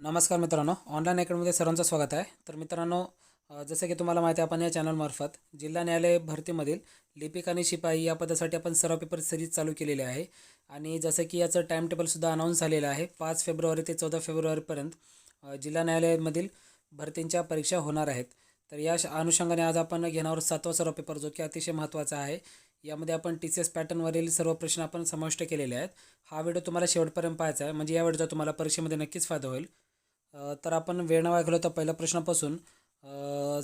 नमस्कार मित्रांनो ऑनलाईन अकॅडमीमध्ये सर्वांचं स्वागत आहे. तर मित्रांनो जसं की तुम्हाला माहिती आहे आपण या चॅनलमार्फत जिल्हा न्यायालय भरतीमधील लिपिक आणि शिपाई या पदासाठी आपण सर्व पेपर सिरीज चालू केलेले आहे. आणि जसं की याचं टाइम टेबलसुद्धा अनाऊन्स झालेलं आहे. पाच फेब्रुवारी ते चौदा फेब्रुवारीपर्यंत जिल्हा न्यायालयामधील भरतींच्या परीक्षा होणार आहेत. तर या श- अनुषंगाने आज आपण घेणार सातवा सर्व पेपर जो की अतिशय महत्त्वाचा आहे. यामध्ये आपण टी सी एस पॅटर्नवरील सर्व प्रश्न आपण समाविष्ट केलेले आहेत. हा व्हिडिओ तुम्हाला शेवटपर्यंत पाहायचा आहे. म्हणजे या व्हिडिओचा तुम्हाला परीक्षेमध्ये नक्कीच फायदा होईल. तर आपण वेळ न वागलो तर पहिल्या प्रश्नापासून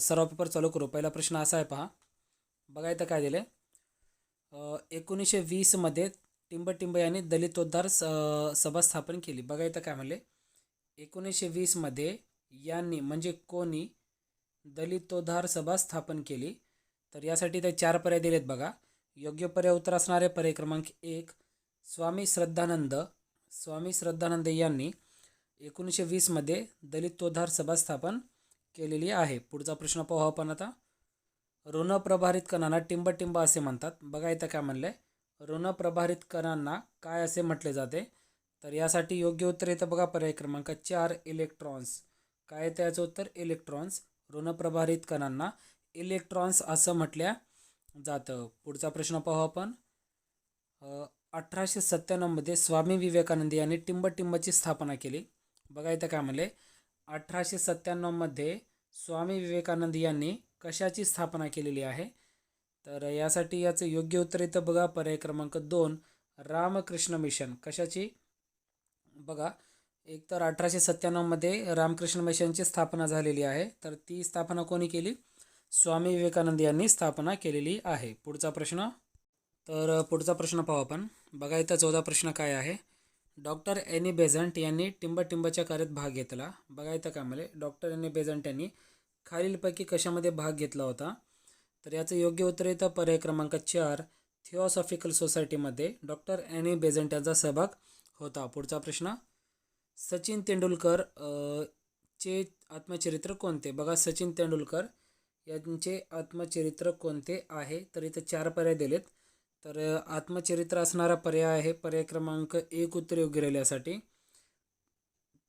सर्व पेपर चालू करू. पहिला प्रश्न असा आहे पहा. बघा इथं काय दिले एकोणीसशे वीसमध्ये टिंबटिंब यांनी दलितोद्धार स सभा स्थापन केली. बघा इथं काय म्हणले. एकोणीसशे वीसमध्ये यांनी म्हणजे कोणी दलितोद्धार सभा स्थापन केली. तर यासाठी ते चार पर्याय दिलेत बघा. योग्य पर्याय उत्तर असणारे पर्याय क्रमांक एक स्वामी श्रद्धानंद. स्वामी श्रद्धानंद यांनी एकोणीसशे वीसमध्ये दलितोद्धार सभा स्थापन केलेली आहे. पुढचा प्रश्न पाहू आपण आता. ऋणप्रभारित कणांना टिंबटिंब असे म्हणतात. बघा इथं काय म्हणलं आहे ऋणप्रभारित कणांना काय असे म्हटले जाते? तर यासाठी योग्य उत्तर येतं बघा. पर्याय क्रमांक चार इलेक्ट्रॉन्स. काय येतं याचं उत्तर? इलेक्ट्रॉन्स. ऋणप्रभारित कणांना इलेक्ट्रॉन्स असं म्हटल्या जातं. पुढचा प्रश्न पाहू आपण. अठराशे सत्त्याण्णवमध्ये स्वामी विवेकानंद यांनी टिंबटिंबची स्थापना केली. बघा इथं काय म्हणले? अठराशे सत्त्याण्णवमध्ये स्वामी विवेकानंद यांनी कशाची स्थापना केलेली आहे? तर यासाठी याचं योग्य उत्तर इथं बघा. पर्याय क्रमांक दोन रामकृष्ण मिशन. कशाची? बघा. एक तर अठराशे सत्त्याण्णवमध्ये रामकृष्ण मिशनची स्थापना झालेली आहे. तर ती स्थापना कोणी केली? स्वामी विवेकानंद यांनी स्थापना केलेली आहे. पुढचा प्रश्न. तर पुढचा प्रश्न पाहू आपण. बघा इथं चौदा प्रश्न काय आहे? डॉक्टर एनी बेझंट यांनी टिंबटिंबच्या कार्यात भाग घेतला. बघा इथं काय मला डॉक्टर एनी बेझंट यांनी खालीलपैकी कशामध्ये भाग घेतला होता? तर याचं योग्य उत्तर येतं पर्याय क्रमांक चार थिओसॉफिकल सोसायटीमध्ये डॉक्टर एनी बेझंट यांचा सहभाग होता. पुढचा प्रश्न सचिन तेंडुलकर चे आत्मचरित्र कोणते? बघा सचिन तेंडुलकर यांचे आत्मचरित्र कोणते आहे? तर इथं चार पर्याय दिलेत. तर आत्मचरित्र असणारा पर्याय आहे. पर्याय क्रमांक एक उत्तर योग्य राहील यासाठी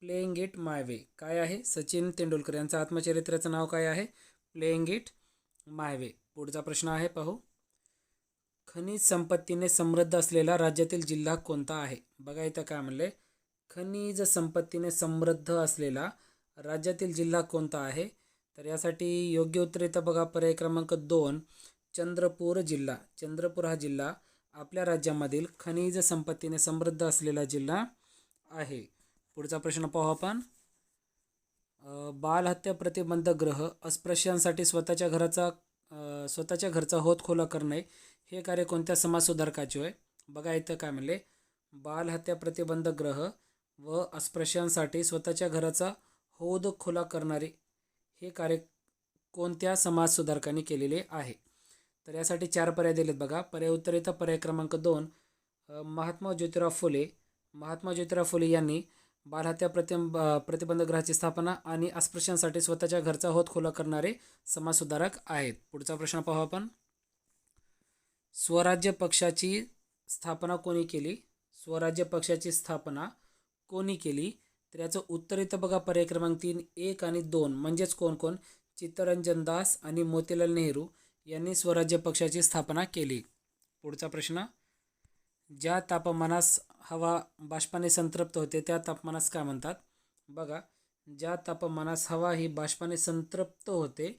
प्लेइंग इट माय वे काय आहे? सचिन तेंडुलकर यांचं आत्मचरित्राचं नाव काय आहे? प्लेइंग इट माय वे पुढचा प्रश्न आहे पाहू. खनिज संपत्तीने समृद्ध असलेला राज्यातील जिल्हा कोणता आहे? बघा इथं काय म्हणले खनिज संपत्तीने समृद्ध असलेला राज्यातील जिल्हा कोणता आहे? तर यासाठी योग्य उत्तर इथं बघा. पर्याय क्रमांक दोन. चंद्रपूर जिल्हा. चंद्रपूर हा जिल्हा आपल्या राज्यामधील खनिज संपत्तीने समृद्ध असलेला जिल्हा आहे. पुढचा प्रश्न पाहू आपण. बालहत्या प्रतिबंध ग्रह अस्पृश्यांसाठी स्वतःच्या घराचा स्वतःच्या घरचा होत खोला करणे हे कार्य कोणत्या समाजसुधारकाचे होय? बघा इथं काय म्हणले. बालहत्या प्रतिबंध ग्रह व अस्पृश्यांसाठी स्वतःच्या घराचा हौद खुला करणारे हे कार्य कोणत्या समाजसुधारकांनी केलेले आहे? तर यासाठी चार पर्याय दिलेत बघा. पर्याय उत्तर येतं पर्याय क्रमांक दोन महात्मा ज्योतिराव फुले. महात्मा ज्योतिराव फुले यांनी बालहत्या प्रति प्रतिबंधग्रहाची स्थापना आणि अस्पृश्यांसाठी स्वतःच्या घरचा होत खुला करणारे समाजसुधारक आहेत. पुढचा प्रश्न पाहू आपण. स्वराज्य पक्षाची स्थापना कोणी केली? स्वराज्य पक्षाची स्थापना कोणी केली? तर याचं उत्तर येतं बघा पर्याय क्रमांक तीन एक आणि दोन. म्हणजेच कोण कोण? चित्तरंजन दास आणि मोतीलाल नेहरू. यांनी स्वराज्य पक्षाची स्थापना केली. पुढचा प्रश्न ज्या तापमानास हवा बाष्पाने संतृप्त होते त्या तापमानास काय म्हणतात? बघा ज्या तापमानास हवा ही बाष्पाने संतृप्त होते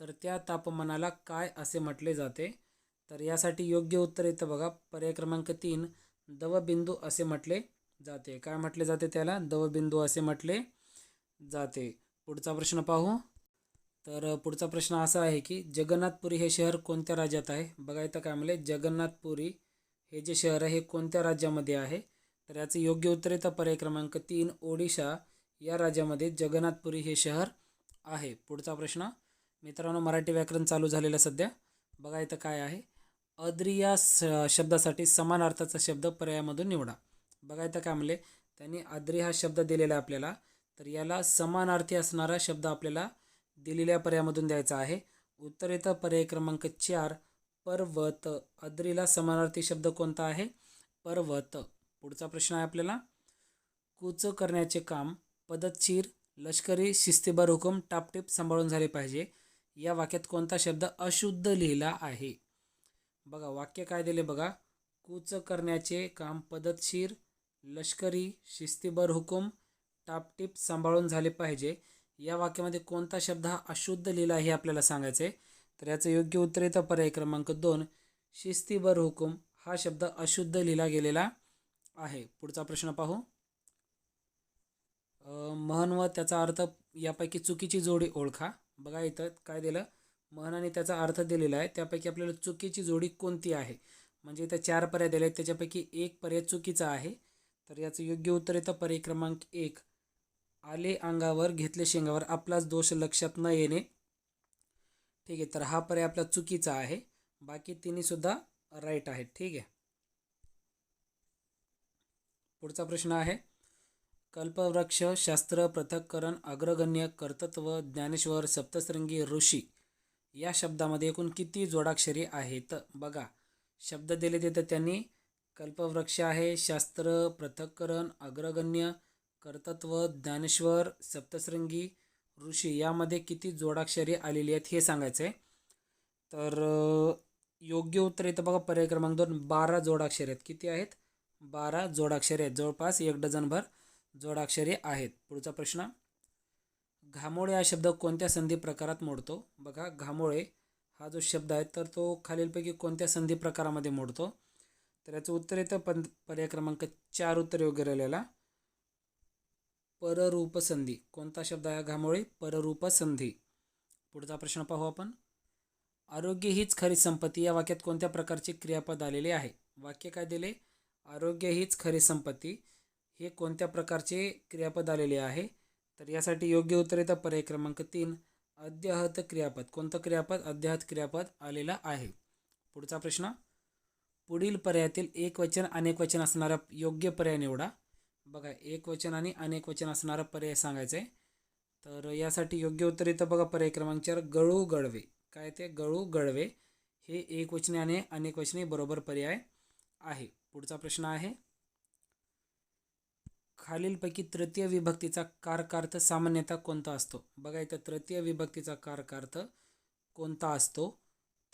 तर त्या तापमानाला काय असे म्हटले जाते? तर यासाठी योग्य उत्तर येतं बघा पर्याय क्रमांक तीन दवबिंदू असे म्हटले जाते. काय म्हटले जाते त्याला? दवबिंदू असे म्हटले जाते. पुढचा प्रश्न पाहू. तर पुढचा प्रश्न असा आहे की जगन्नाथपुरी हे शहर कोणत्या राज्यात आहे? बघा इथं काय म्हणले जगन्नाथपुरी हे जे शहर आहे हे कोणत्या राज्यामध्ये आहे? तर याचं योग्य उत्तर येतं पर्याय क्रमांक तीन ओडिशा या राज्यामध्ये जगन्नाथपुरी हे शहर आहे. पुढचा प्रश्न मित्रांनो मराठी व्याकरण चालू झालेलं सध्या. बघा इथं काय आहे. अद्री या स शब्दासाठी समान अर्थाचा शब्द पर्यायामधून निवडा. बघा इथं काय म्हणले त्यांनी आद्री हा शब्द दिलेला आहे आपल्याला. तर याला समानार्थी असणारा शब्द आपल्याला दिलेल्या पर्यायामधून द्यायचा आहे. उत्तर पर्याय क्रमांक चार पर्वत. अद्रीला समानार्थी शब्द कोणता आहे? पर्वत. पुढचा प्रश्न आहे आपल्याला. कूच करण्याचे काम पद्धतशीर लष्करी शिस्तीबर हुकूम टापटीप सांभाळून झाले पाहिजे. या वाक्यात कोणता शब्द अशुद्ध लिहिला आहे? बघा वाक्य काय दिले बघा. कूच करण्याचे काम पद्धतशीर लष्करी शिस्तीबर हुकूम टापटीप सांभाळून झाले पाहिजे. या वाक्यामध्ये कोणता शब्द हा अशुद्ध लिहिला हे आपल्याला सांगायचं आहे तर याचं योग्य उत्तर येतं. पर्याय क्रमांक दोन शिस्तीबर हुकूम हा शब्द अशुद्ध लिहिला गेलेला आहे. पुढचा प्रश्न पाहू. महन व त्याचा अर्थ यापैकी चुकीची जोडी ओळखा. बघा इथं काय दिलं? महनाने आणि त्याचा अर्थ दिलेला आहे. त्यापैकी आपल्याला चुकीची जोडी कोणती आहे? म्हणजे इथं चार पर्याय दिले आहेत त्याच्यापैकी एक पर्याय चुकीचा आहे. तर याचं योग्य उत्तर येतं. पर्याय क्रमांक एक आले अंगावर घेतले शेंगावर. आपलाच दोष लक्षात न येणे. ठीक आहे तर हा पर्याय आपला चुकीचा आहे. बाकी तिन्हीसुद्धा राईट आहेत. ठीक आहे. पुढचा प्रश्न आहे. कल्पवृक्ष शास्त्र पृथक्करण अग्रगण्य कर्तृत्व ज्ञानेश्वर सप्तशृंगी ऋषी या शब्दामध्ये एकूण किती जोडाक्षरी आहेत? बघा. शब्द दिले देतं त्यांनी कल्पवृक्ष आहे शास्त्र पृथक्करण अग्रगण्य कर्तत्व ज्ञानेश्वर सप्तशृंगी ऋषी यामध्ये किती जोडाक्षरी आलेली आहेत हे सांगायचं आहे तर योग्य उत्तर येतं बघा पर्याय क्रमांक दोन बारा जोडाक्षरी आहेत. किती आहेत? बारा जोडाक्षरी आहेत. जवळपास एक डझनभर जोडाक्षरे आहेत. पुढचा प्रश्न. घामोळे हा शब्द कोणत्या संधी प्रकारात मोडतो? बघा घामोळे हा जो शब्द आहे तर तो खालीलपैकी कोणत्या संधी प्रकारामध्ये मोडतो? तर याचं उत्तर येतं पण पर्याय क्रमांक चार उत्तर योग्य राहिलेला. पररूपसंधी. कोणता शब्द आहे घामोळी घामोळे? पररूपसंधी. पुढचा प्रश्न पाहू आपण. आरोग्य हीच खरी संपत्ती. या वाक्यात कोणत्या प्रकारचे क्रियापद आलेले आहे? वाक्य काय दिले? आरोग्य हीच खरी संपत्ती. हे कोणत्या प्रकारचे क्रियापद आलेले आहे? तर यासाठी योग्य उत्तर येतं. पर्याय क्रमांक तीन. अध्याहत क्रियापद. कोणतं क्रियापद? अद्याहत क्रियापद आलेलं आहे. पुढचा प्रश्न. पुढील पर्यायातील एक वचन अनेक वचन असणारा योग्य पर्याय निवडा. बघा एक वचन आणि अनेक वचन असणारा पर्याय सांगायचा आहे तर यासाठी योग्य उत्तर येतं बघा पर्याय क्रमांक चार गळू गळवे. काय ते? गळू गळवे. हे एक वचने आणि अनेक वचने बरोबर पर्याय आहे. पुढचा प्रश्न आहे. खालीलपैकी तृतीय विभक्तीचा कारकार्थ सामान्यतः कोणता असतो? बघा इथं तृतीय विभक्तीचा कारकार्थ कोणता असतो?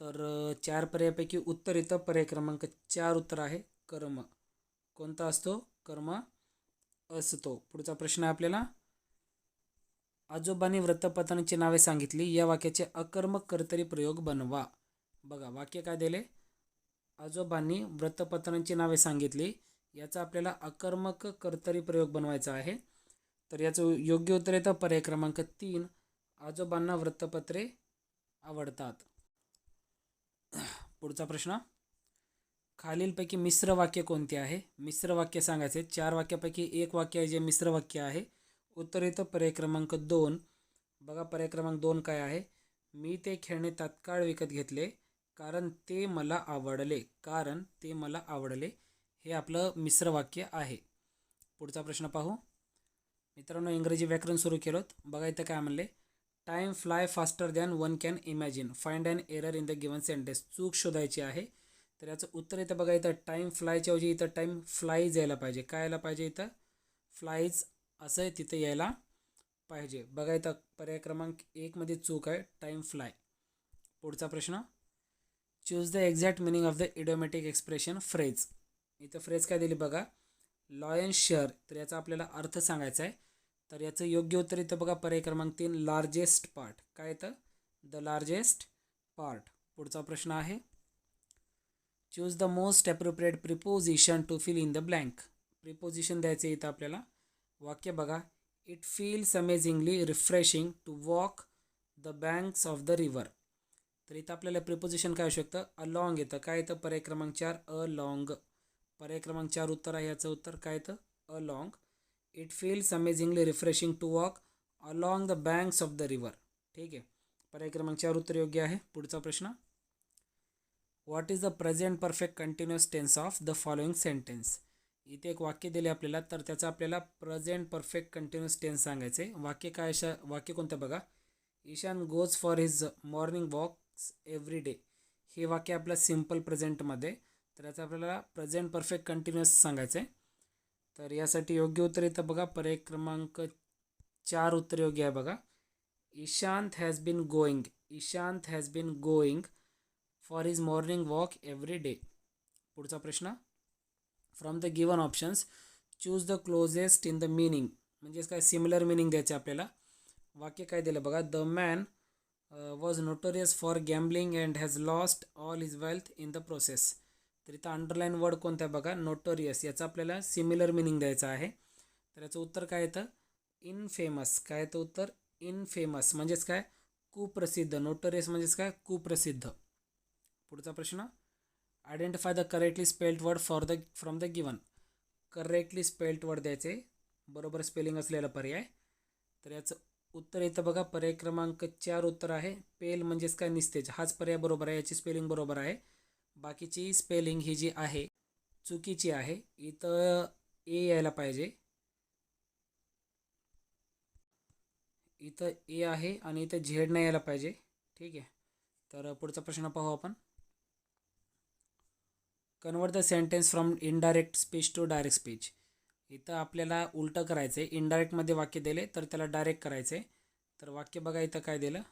तर चार पर्यायापैकी उत्तर इथं पर्याय क्रमांक चार उत्तर आहे कर्म. कोणता असतो? कर्म. असतो. पुढचा प्रश्न आहे आपल्याला. आजोबांनी वृत्तपत्रांची नावे सांगितली. या वाक्याचे अकर्मक कर्तरी प्रयोग बनवा. बघा वाक्य काय दिले? आजोबांनी वृत्तपत्रांची नावे सांगितली. याचा आपल्याला अकर्मक कर्तरी प्रयोग बनवायचा आहे. तर याचं योग्य उत्तर येतं. पर्याय क्रमांक तीन. आजोबांना वृत्तपत्रे आवडतात. पुढचा प्रश्न. खालीलपैकी मिश्र वाक्य कोणते आहे? मिश्र वाक्य सांगायचे चार वाक्यापैकी एक वाक्य आहे जे मिश्र वाक्य आहे. उत्तर येतं पर्याय क्रमांक दोन. बघा पर्याय क्रमांक दोन काय आहे? मी ते खेळणे तात्काळ विकत घेतले कारण ते मला आवडले कारण ते मला आवडले. हे आपलं मिश्र वाक्य आहे. पुढचा प्रश्न पाहू. मित्रांनो इंग्रजी व्याकरण सुरू केलं बघा इथं काय म्हणले? Time fly faster than one can imagine find and error in the given sentence चूक शोधायची आहे. तर याचं उत्तर इथं बघा इथं टाईम फ्लायच्या ऐवजी इथं टाईम फ्लाईज यायला पाहिजे. काय यायला पाहिजे इथं? फ्लाईज असं तिथं यायला पाहिजे. बघा इथं पर्याय क्रमांक एकमध्ये चूक आहे टाईम फ्लाय पुढचा प्रश्न. Choose the exact meaning of the idiomatic expression phrase इथं फ्रेज काय दिली बघा? लॉयन शेअर तर याचा आपल्याला अर्थ सांगायचा आहे. तर याचं योग्य उत्तर इथं बघा पर्याय क्रमांक तीन लार्जेस्ट पार्ट काय येतं द लार्जेस्ट पार्ट पुढचा प्रश्न आहे. Choose the most appropriate preposition to fill in the blank preposition द्यायचं इथं आपल्याला. वाक्य बघा. It feels amazingly refreshing to walk the banks of the river तर इथं आपल्याला प्रिपोजिशन काय असू शकतं? अलॉंग येतं. काय येतं? पर्याय क्रमांक चार. अलॉंग पर्याय क्रमांक चार उत्तर आहे. याचं उत्तर काय येतं? Along it feels amazingly refreshing to walk along the banks of the river ठीक आहे. पर्याय क्रमांक चार उत्तर योग्य आहे. पुढचा प्रश्न. What is the present perfect continuous tense of the following sentence इथे एक वाक्य दिले आपल्याला तर त्याचं आपल्याला प्रेझेंट परफेक्ट कंटिन्युअस टेन्स सांगायचं आहे वाक्य काय अशा वाक्य कोणतं बघा? Ishan goes for his morning walks every day हे वाक्य आपलं सिंपल प्रेझेंटमध्ये तर याचं आपल्याला प्रेझेंट परफेक्ट कंटिन्युअस सांगायचं आहे तर यासाठी योग्य उत्तर येतं बघा पर्याय क्रमांक चार उत्तर योग्य आहे बघा. Ishant has been going Ishant has been going for his morning walk every day पुढचा प्रश्न. From the given options choose the closest in the meaning म्हणजेच काय? सिमिलर मिनिंग द्यायचे आपल्याला. वाक्य काय दिलं बघा? The man was notorious for gambling and has lost all is wealth in the process तर इथं अंडरलाईन वर्ड कोणता आहे बघा? नोटोरियस याचा आपल्याला सिमिलर मिनिंग द्यायचं आहे. तर याचं उत्तर काय येतं? इनफेमस काय येतं उत्तर? इनफेमस म्हणजेच काय? कुप्रसिद्ध. नोटोरियस म्हणजेच काय? कुप्रसिद्ध. पुढचा प्रश्न. Identify the correctly spelled word for the from the given correctly spelled word द्यायचे. बरोबर स्पेलिंग असलेला पर्याय. तर याचं उत्तर येतं बघा. पर्याय क्रमांक चार उत्तर आहे. पेल म्हणजेच काय? निस्तेज. हाच पर्याय बरोबर आहे. याची स्पेलिंग बरोबर आहे. बाकीची स्पेलिंग ही जी आहे चुकीची आहे. इथं ए यायला पाहिजे. इथं ए आहे आणि इथं झेड नाही यायला पाहिजे. ठीक आहे. तर पुढचा प्रश्न पाहू आपण. Convert the sentence from indirect speech to direct speech इथं आपल्याला उलटं करायचं आहे इनडायरेक्टमध्ये वाक्य दिले तर त्याला डायरेक्ट करायचं आहे तर वाक्य बघा इथं काय दिलं.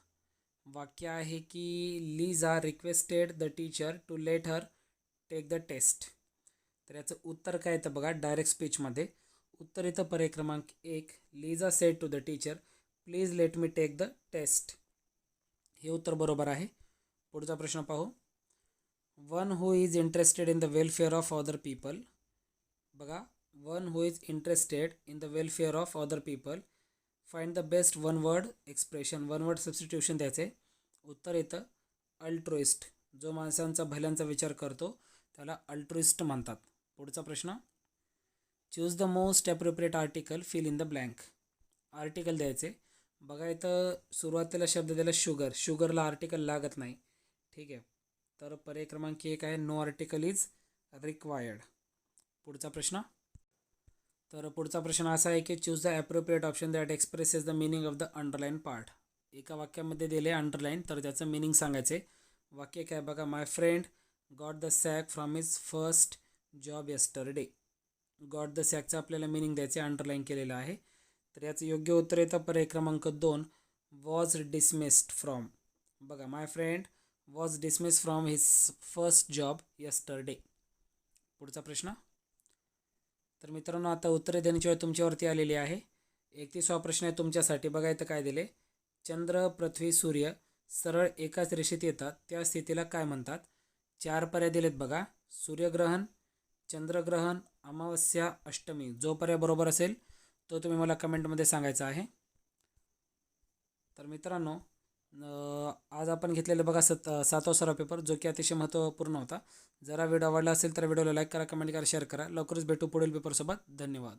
वाक्य आहे की Liz are requested the teacher to let her take the test तर याचं उत्तर काय येतं बघा डायरेक्ट स्पीचमध्ये उत्तर येतं पर्याय क्रमांक एक. Liza set to the teacher please let me take the test हे उत्तर बरोबर आहे. पुढचा प्रश्न पाहू. One who is interested in the welfare of other people बघा one who is interested in the welfare of other people find the best one word expression one word substitution द्यायचे उत्तर येतं अल्ट्रोइस्ट जो माणसांचा भल्यांचा विचार करतो त्याला अल्ट्रोइस्ट म्हणतात. पुढचा प्रश्न choose the most appropriate article fill in the blank article द्यायचे. बघा इथं सुरुवातीला शब्द दिला शुगर शुगरला आर्टिकल लागत नाही. ठीक आहे. तर पर्याय क्रमांक एक आहे नो आर्टिकल इज रिक्वायर्ड पुढचा प्रश्न. तर पुढचा प्रश्न असा आहे की choose the appropriate option that expresses the meaning of the underline part एका वाक्यामध्ये दिले अंडरलाईन तर त्याचं मिनिंग सांगायचे. वाक्य काय बघा my friend got the sack from his first job yesterday got the सॅकचं आपल्याला मिनिंग द्यायचे अंडरलाईन केलेलं आहे. तर याचं योग्य उत्तर येतं पर्याय क्रमांक दोन वॉज डिसमिस्ड फ्रॉम बघा my friend was dismiss from his first job yesterday पुढचा प्रश्न. तर मित्रांनो आता उत्तरे देण्याची वेळ तुमच्यावरती आलेली आहे. एकतीसवा प्रश्न आहे तुमच्यासाठी. बघा इथं काय दिले. चंद्र पृथ्वी सूर्य सरळ एकाच रेषेत येतात. त्या स्थितीला काय म्हणतात? चार पर्याय दिलेत बघा. सूर्यग्रहण चंद्रग्रहण अमावस्या अष्टमी. जो पर्याय बरोबर असेल तो तुम्ही मला कमेंटमध्ये सांगायचा आहे. तर मित्रांनो आज आपण घेतलेलं बघा सत सातवा सराव पेपर जो की अतिशय महत्त्वपूर्ण होता. जरा व्हिडिओ आवडला असेल तर व्हिडिओला लाईक करा कमेंट करा शेअर करा. लवकरच भेटू पुढील पेपरसोबत धन्यवाद.